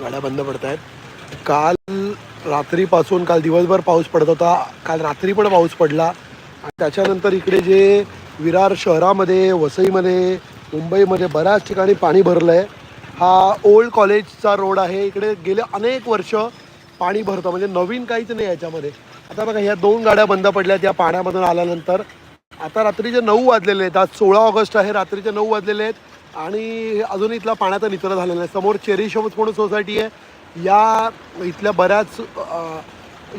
गाड्या बंद पडत आहेत काल रात्रीपासून काल दिवसभर पाऊस पडत होता. काल रात्री पण पाऊस पडला. आणि त्याच्यानंतर इकडे जे विरार शहरामध्ये वसईमध्ये मुंबईमध्ये बऱ्याच ठिकाणी पाणी भरलं आहे हा ओल्ड कॉलेजचा रोड आहे. इकडे गेले अनेक वर्ष पाणी भरतं. म्हणजे नवीन काहीच नाही याच्यामध्ये. आता बघा ह्या दोन गाड्या बंद पडल्या त्या पाण्यामधून आल्यानंतर. आता रात्रीचे नऊ वाजलेले आहेत आज सोळा ऑगस्ट आहे रात्रीचे नऊ वाजलेले आहेत. आणि अजून इथला पाण्याचा निचरा झालेला आहे. समोर चेरिश म्हणून सोसायटी आहे. या इथल्या बऱ्याच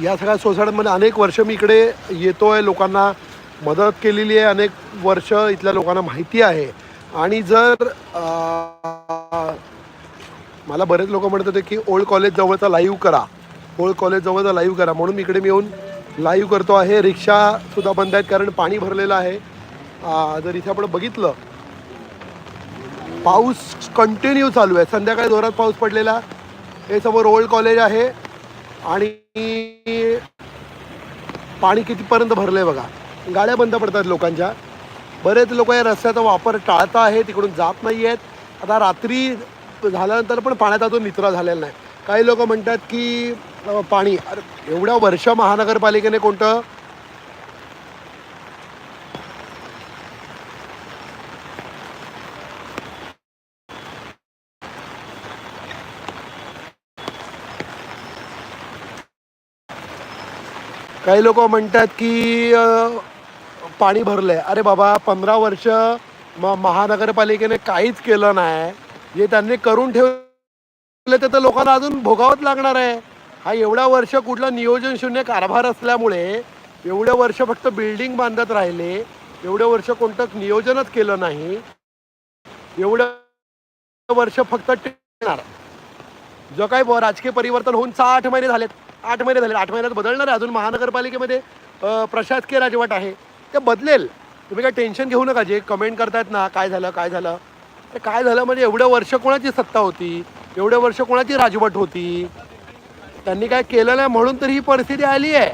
या सगळ्या सोसायट्यांमध्ये अनेक वर्ष मी इकडे येतो आहे लोकांना मदत केलेली आहे. अनेक वर्ष इथल्या लोकांना माहिती आहे. आणि जर मला बरेच लोक म्हणत होते की ओल्ड कॉलेज जवळचा लाईव्ह करा. ओल्ड कॉलेज जवळचा लाईव्ह करा. म्हणून मी इकडे मी येऊन लाईव्ह करतो आहे. रिक्षासुद्धा बंद आहेत कारण पाणी भरलेलं आहे. जर इथे आपण बघितलं पाऊस कंटिन्यू चालू आहे. संध्याकाळी जोरात पाऊस पडलेला. हे समोर ओल्ड कॉलेज आहे. आणि पाणी कितीपर्यंत भरलं आहे बघा. गाड्या बंद पडतात लोकांच्या. बरेच लोक या रस्त्याचा वापर टाळत आहेत तिकडून जात नाही आहेत. आता रात्री झाल्यानंतर पण पाण्यात अजून निचरा झालेला नाही. काही लोक म्हणतात की पाणी अरे एवढ्या वर्ष महानगरपालिकेने कोणतं काही लोक म्हणतात की पाणी पाणी भरलंय. अरे बाबा पंधरा वर्ष म महानगरपालिकेने काहीच केलं नाही. जे त्यांनी करून ठेवलं ते तर लोकांना अजून भोगावंच लागणार आहे. हा एवढ्या वर्ष कुठला नियोजन शून्य कारभार असल्यामुळे एवढं वर्ष फक्त बिल्डिंग बांधत राहिले एवढं वर्ष कोणतं नियोजनच केलं नाही एवढं वर्ष फक्त टिकणार. जो काही राजकीय परिवर्तन होऊन सहा आठ महिने झालेत. आठ महिने झाले आठ महिन्यात बदलणार आहे अजून महानगरपालिकेमध्ये प्रशासकीय राजवट आहे. ते बदलेल. तुम्ही काय टेन्शन घेऊ नका जे कमेंट करतायत ना काय झालं काय झालं. ते काय झालं म्हणजे एवढं वर्ष कोणाची सत्ता होती? एवढं वर्ष कोणाची राजवट होती? त्यांनी काय केलं नाही म्हणून तर ही परिस्थिती आली आहे.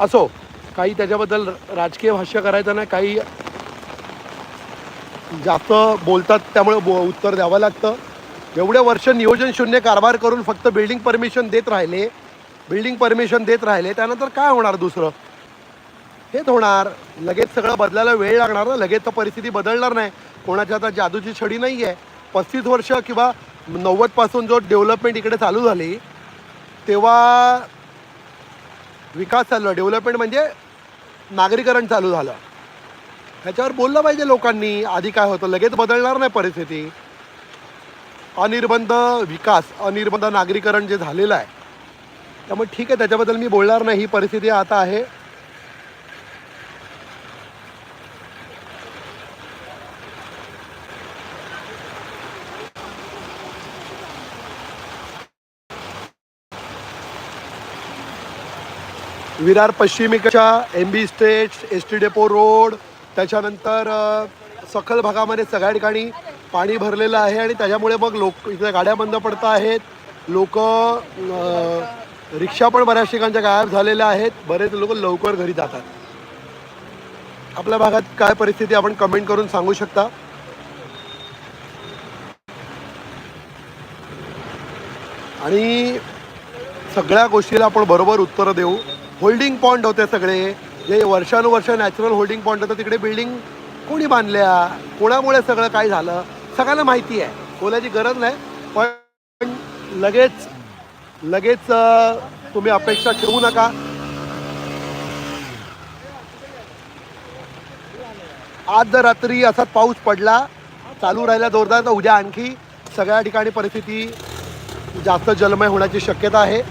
असो काही त्याच्याबद्दल राजकीय भाष्य करायचं नाही काही जास्त बोलतात त्यामुळे बो उत्तर द्यावं लागतं. एवढे वर्ष नियोजन शून्य कारभार करून फक्त बिल्डिंग परमिशन देत राहिले. बिल्डिंग परमिशन देत राहिले. त्यानंतर काय होणार दुसरं? हेच होणार. लगेच सगळं बदलायला वेळ लागणार ना. लगेच तर परिस्थिती बदलणार नाही. कोणाच्या आता जादूची छडी नाही आहे पस्तीस वर्ष किंवा नव्वदपासून जो डेव्हलपमेंट इकडे चालू झाली तेव्हा विकास चालू डेव्हलपमेंट म्हणजे नागरीकरण चालू झालं. ह्याच्यावर बोललं पाहिजे लोकांनी. आधी काय होतं लगेच बदलणार नाही परिस्थिती. अनिर्बंध विकास अनिर्बंध नागरीकरण जे झालेलं आहे त्यामुळे ठीक आहे त्याच्याबद्दल मी बोलणार नाही. ही परिस्थिती आता आहे. Virar पश्चिमेकडच्या M B states S T depot road त्याच्यानंतर सखल भागामध्ये सगळ्या ठिकाणी पाणी भरलेलं आहे आणि त्याच्यामुळे मग लोक इथे गाड्या बंद पडत आहेत. लोक रिक्षा पण बऱ्याच ठिकाणच्या गायब झालेल्या आहेत. बरेच लोक लवकर घरी जातात. आपल्या भागात काय परिस्थिती आपण कमेंट करून सांगू शकता? आणि सगळ्या गोष्टीला आपण बरोबर उत्तरं देऊ. होल्डिंग पॉईंट होते सगळे. जे वर्षानुवर्ष नॅचरल होल्डिंग पॉईंट होतं तिकडे बिल्डिंग कोणी बांधल्या? कोणामुळे सगळं काय झालं? सगळ्यांना माहिती आहे. बोलायची गरज नाही. पण लगेच लगेच तुम्ही अपेक्षा ठेवू नका. आज जर रात्री असाच पाऊस पडला चालू राहिला जोरदार तर उद्या आणखी सगळ्या ठिकाणी परिस्थिती जास्त जलमय होण्याची शक्यता आहे.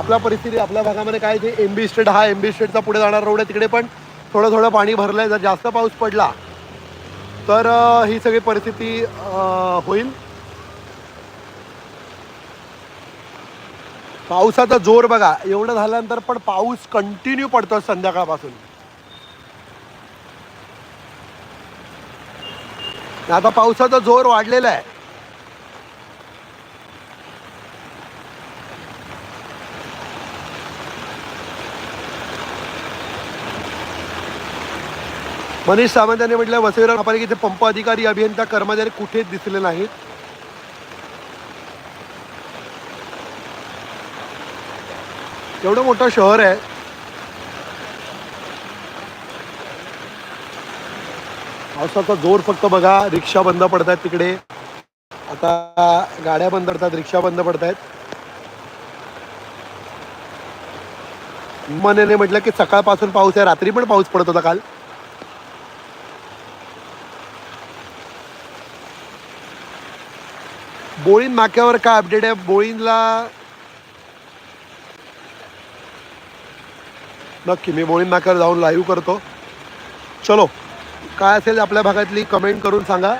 आपल्या परिस्थिती आपल्या भागामध्ये काय ते एम बी स्टेट हा एम बी स्टेटचा पुढे जाणारा रोड आहे. तिकडे पण थोडं थोडं पाणी भरलं आहे जर जास्त पाऊस पडला तर ही सगळी परिस्थिती होईल. पावसाचा जोर बघा. एवढं झाल्यानंतर पण पाऊस कंटिन्यू पडतो संध्याकाळपासून. आता पावसाचा जोर वाढलेला आहे. मनीष सावंत यांनी म्हटलं वसईविरार महापालिकेचे पंप अधिकारी अभियंता कर्मचारी कुठेच दिसले नाहीत. एवढं मोठं शहर आहे. पावसाचा जोर फक्त बघा रिक्षा बंद पडतात तिकडे. आता गाड्या बंद पडतात रिक्षा बंद पडतायत. मनेने म्हटलं की सकाळपासून पाऊस आहे रात्री पण पाऊस पडत होता काल. बोळीन नाक्यावर काय अपडेट आहे? बोळींला नक्की मी बोळीन नाक्यावर जाऊन लाईव्ह करतो. चलो काय असेल आपल्या भागातली कमेंट करून सांगा.